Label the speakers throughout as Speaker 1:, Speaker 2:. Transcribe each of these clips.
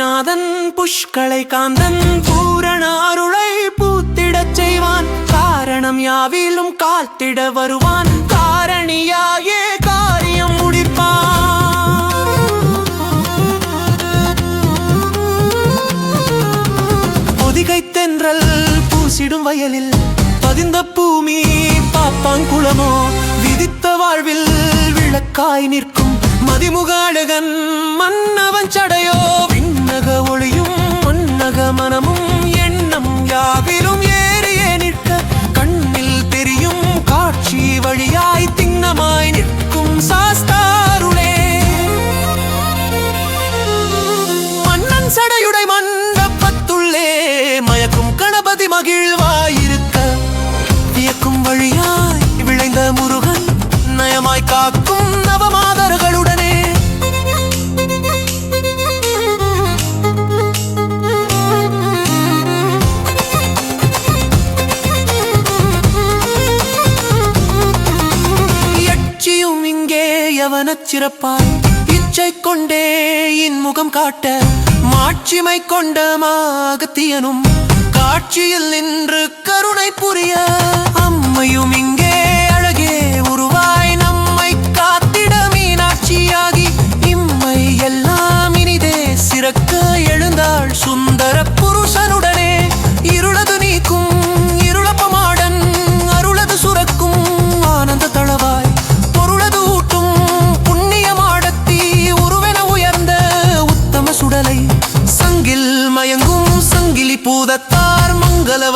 Speaker 1: புஷ்களை காந்தன் பூரண அருளை பூத்திடச் செய்வான். காரணம் யாவிலும் காத்திட வருவான். காரணியாயே காரியம் முடிப்பான். பொதிகை தென்றல் பூசிடும் வயலில் பதிந்த பூமி பாப்பாங்குளமோ விதித்த வாழ்வில் விளக்காய் நிற்கும். மதிமுகாடகன் மன் மனமும் எண்ணம் யாவிலும் ஏறியே நிற்க கண்ணில் தெரியும் காட்சி வழியாய் திண்ணமாய் நிற்கும் சாஸ்தாருளே மன்னன் சடையுடை மண்டபத்துள்ளே மயக்கும் கணபதி மகிழ்வாயிருக்க வியக்கும் வழியாய் விளைந்த முருகன் நயமாய் காக்கும் இங்கே சிறப்பாய் இச்சை கொண்டே இன்முகம் காட்ட மாட்சிமை கொண்ட மாகத்தியனும் காட்சியில் நின்று கருணை புரிய அம்மையும்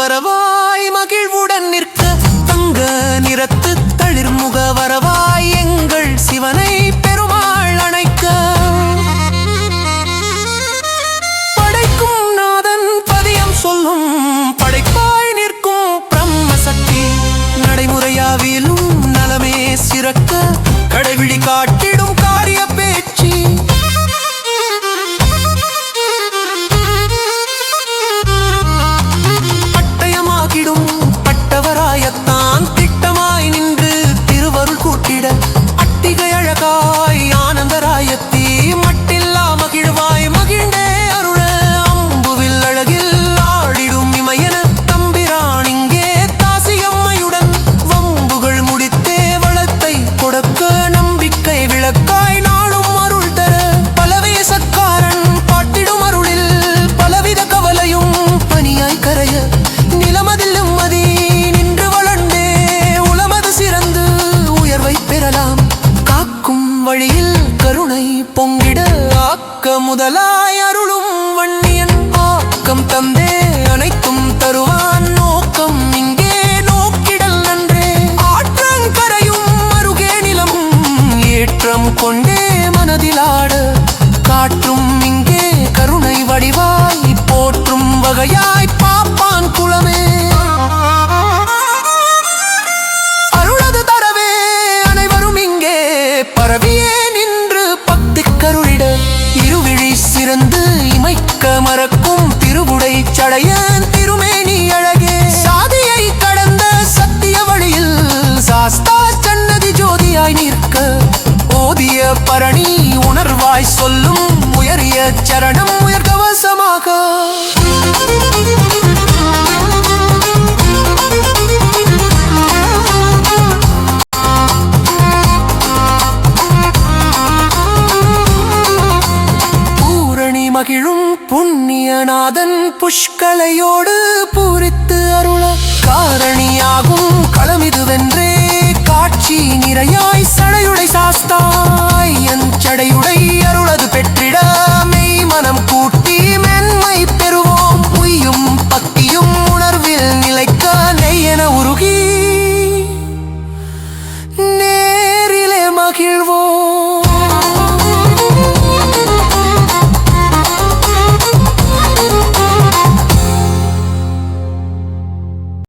Speaker 1: வரவாய் மகிழ்வுடன் நிற்க தங்க நிறத்து தளிர்முக வரவாய் எங்கள் சிவனை பெருமாள் அணைக்க. படைக்கும் நாதன் பதியம் சொல்லும் படைப்பாய் நிற்கும் பிரம்ம சக்தி நடைமுறையாவிலும் நலமே சிறக்க கடைவிழி காட்டு de la பரணி உணர்வாய் சொல்லும் உயரிய சரணம் உயர் கவசமாக மகிழும் புண்ணியநாதன் புஷ்கலையோடு பூரித்து அருள காரணியாகும் களமிதுவென்றே காட்சி நிறையாய் சடையுடை சாஸ்தா.